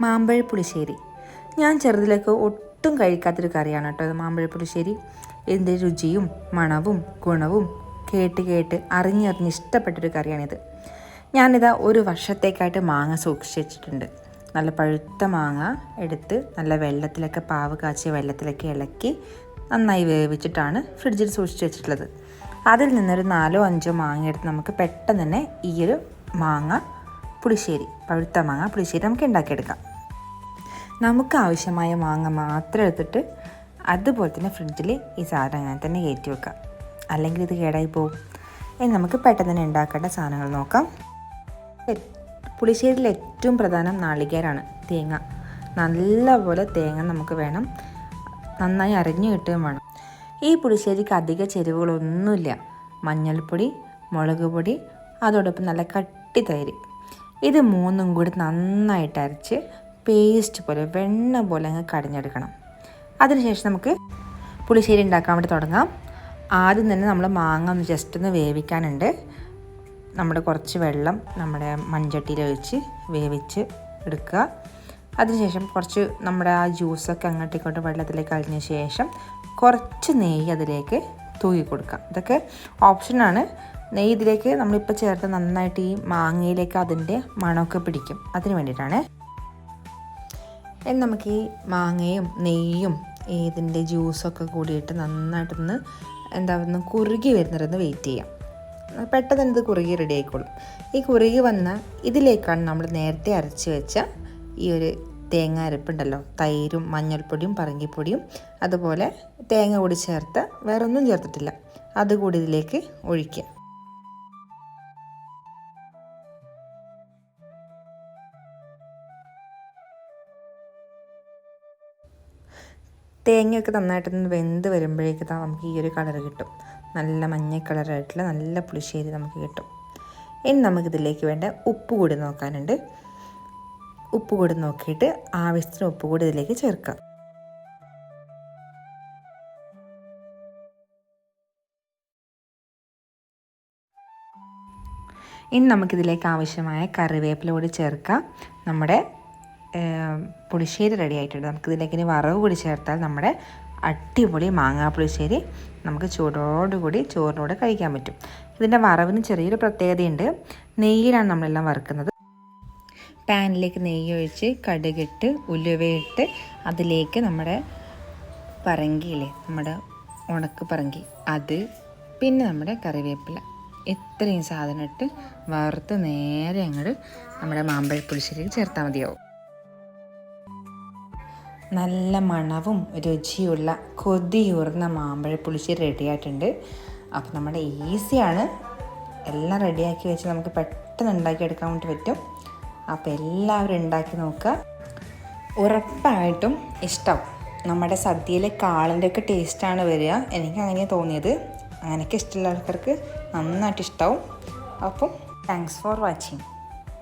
മാമ്പഴ പുളിശ്ശേരി ഞാൻ ചെറുതിലേക്ക് ഒട്ടും കഴിക്കാത്തൊരു കറിയാണ് കേട്ടോ മാമ്പഴ പുളിശ്ശേരി ഇതിന്റെ രുചിയും മണവും ഗുണവും കേട്ട് കേട്ട് അറിഞ്ഞറിഞ്ഞ് ഇഷ്ടപ്പെട്ടൊരു കറിയാണിത്. ഞാനിതാ ഒരു വർഷത്തേക്കായിട്ട് മാങ്ങ സൂക്ഷിച്ച് വെച്ചിട്ടുണ്ട് നല്ല പഴുത്ത മാങ്ങ എടുത്ത് നല്ല വെള്ളത്തിലൊക്കെ പാവ് കാച്ചിയ വെള്ളത്തിലൊക്കെ ഇളക്കി നന്നായി വേവിച്ചിട്ടാണ് ഫ്രിഡ്ജിൽ സൂക്ഷിച്ച് വെച്ചിട്ടുള്ളത്. അതിൽ നിന്നൊരു നാലോ അഞ്ചോ മാങ്ങ എടുത്ത് നമുക്ക് പെട്ടെന്ന് തന്നെ ഈ ഒരു മാങ്ങ പുളിശ്ശേരി പഴുത്ത മാങ്ങ പുളിശ്ശേരി നമുക്ക് ഉണ്ടാക്കിയെടുക്കാം. നമുക്ക് ആവശ്യമായ മാങ്ങ മാത്രം എടുത്തിട്ട് അതുപോലെ തന്നെ ഫ്രിഡ്ജിൽ ഈ സാധനം അങ്ങനെ തന്നെ കയറ്റി വെക്കാം. അല്ലെങ്കിൽ ഇത് കേടായി പോകും ഇനി നമുക്ക് പെട്ടെന്ന് തന്നെ ഉണ്ടാക്കേണ്ട സാധനങ്ങൾ നോക്കാം. പുളിശ്ശേരിയിൽ ഏറ്റവും പ്രധാനം നാളികേരാണ് തേങ്ങ. നല്ലപോലെ തേങ്ങ നമുക്ക് വേണം. നന്നായി അരഞ്ഞു കിട്ടുകയും വേണം. ഈ പുളിശ്ശേരിക്ക് അധിക ചേരുവകളൊന്നുമില്ല. മഞ്ഞൾപ്പൊടി മുളക് പൊടി അതോടൊപ്പം നല്ല കട്ടി തൈര്. ഇത് മൂന്നും കൂടി നന്നായിട്ട് അരച്ച് പേസ്റ്റ് പോലെ വെണ്ണ പോലെ അങ്ങ് കടഞ്ഞെടുക്കണം. അതിനുശേഷം നമുക്ക് പുളിശ്ശേരി ഉണ്ടാക്കാൻ വേണ്ടി തുടങ്ങാം. ആദ്യം തന്നെ നമ്മൾ മാങ്ങ ഒന്ന് ജസ്റ്റ് ഒന്ന് വേവിക്കാനുണ്ട്. നമ്മുടെ കുറച്ച് വെള്ളം നമ്മുടെ മൺചട്ടിയിൽ ഒഴിച്ച് വേവിച്ച് എടുക്കുക. അതിനുശേഷം കുറച്ച് നമ്മുടെ ആ ജ്യൂസൊക്കെ അങ്ങോട്ടും ഇങ്ങോട്ടും വെള്ളത്തിലേക്ക് കഴിഞ്ഞ ശേഷം കുറച്ച് നെയ്യ് അതിലേക്ക് തൂക്കി കൊടുക്കുക. ഇതൊക്കെ ഓപ്ഷനാണ് നെയ്യ് ഇതിലേക്ക് നമ്മളിപ്പോൾ ചേർത്ത് നന്നായിട്ട് ഈ മാങ്ങയിലേക്ക് അതിന്റെ മണമൊക്കെ പിടിക്കും. അതിന് വേണ്ടിയിട്ടാണ്. നമുക്ക് ഈ മാങ്ങയും നെയ്യും ഇതിന്റെ ജ്യൂസൊക്കെ കൂടിയിട്ട് നന്നായിട്ടൊന്ന് എന്താ ഒന്ന് കുറുകി വരുന്നവരൊന്ന് വെയിറ്റ് ചെയ്യാം. പെട്ടെന്ന് ഇത് കുറുകി റെഡി ആയിക്കോളും. ഈ കുറുകി വന്ന ഇതിലേക്കാണ് നമ്മൾ നേരത്തെ അരച്ച് വെച്ച ഈ ഒരു തേങ്ങ അരപ്പുണ്ടല്ലോ. തൈരും മഞ്ഞൾപ്പൊടിയും പറങ്കിപ്പൊടിയും അതുപോലെ തേങ്ങ കൂടി ചേർത്ത് വേറൊന്നും ചേർത്തിട്ടില്ല. അതുകൂടി ഇതിലേക്ക് ഒഴിക്കുക. തേങ്ങയൊക്കെ നന്നായിട്ടൊന്ന് വെന്ത് വരുമ്പോഴേക്ക് നമുക്ക് ഈ ഒരു കളർ കിട്ടും. നല്ല മഞ്ഞ കളറായിട്ടുള്ള നല്ല പുളിശ്ശേരി നമുക്ക് കിട്ടും. ഇനി നമുക്കിതിലേക്ക് വേണ്ട ഉപ്പ് കൂടി നോക്കാനുണ്ട്. ഉപ്പ് കൂടി നോക്കിയിട്ട് ആവശ്യത്തിന് ഉപ്പ് കൂടി ഇതിലേക്ക് ചേർക്കാം. ഇനി നമുക്കിതിലേക്ക് ആവശ്യമായ കറിവേപ്പില കൂടി ചേർക്കാം. നമ്മുടെ പുളിശ്ശേരി റെഡി ആയിട്ടുണ്ട് നമുക്കിതിലേക്ക് ഇനി വറവ് കൂടി ചേർത്താൽ നമ്മുടെ അടിപൊളി മാങ്ങാ പുളിശ്ശേരി നമുക്ക് ചൂടോടുകൂടി ചോറിനോട് കഴിക്കാൻ പറ്റും. ഇതിന്റെ വറവിന് ചെറിയൊരു പ്രത്യേകതയുണ്ട്. നെയ്യിലാണ് നമ്മളെല്ലാം വറുക്കുന്നത്. പാനിലേക്ക് നെയ്യ് ഒഴിച്ച് കടുകിട്ട് ഉലുവയിട്ട് അതിലേക്ക് നമ്മുടെ പറങ്കിയില്ലേ നമ്മുടെ ഉണക്ക് പറങ്കി അത് പിന്നെ നമ്മുടെ കറിവേപ്പില. ഇത്രയും സാധനം ഇട്ട് വറുത്ത് നേരെ അങ്ങോട്ട് നമ്മുടെ മാമ്പഴ പുളിശ്ശേരിക്ക് ചേർത്താൽ മതിയാവും. നല്ല മണവും രുചിയുള്ള കൊതിയൂർന്ന മാമ്പഴ പുളിശ്ശേരി റെഡിയായിട്ടുണ്ട്. അപ്പോൾ നമ്മുടെ ഈസിയാണ്. എല്ലാം റെഡിയാക്കി വെച്ച് നമുക്ക് പെട്ടെന്ന് ഉണ്ടാക്കിയെടുക്കാൻ വേണ്ടി പറ്റും. അപ്പോൾ എല്ലാവരും ഉണ്ടാക്കി നോക്കുക. ഉറപ്പായിട്ടും ഇഷ്ടം. നമ്മുടെ സദ്യയിലെ കാളിന്റെ ഒക്കെ ടേസ്റ്റാണ് വരിക. എനിക്ക് അങ്ങനെയാണ് തോന്നിയത്. അങ്ങനെയൊക്കെ ഇഷ്ടമുള്ള ആൾക്കാർക്ക് നന്നായിട്ട് ഇഷ്ടമാവും അപ്പം താങ്ക്സ് ഫോർ വാച്ചിങ്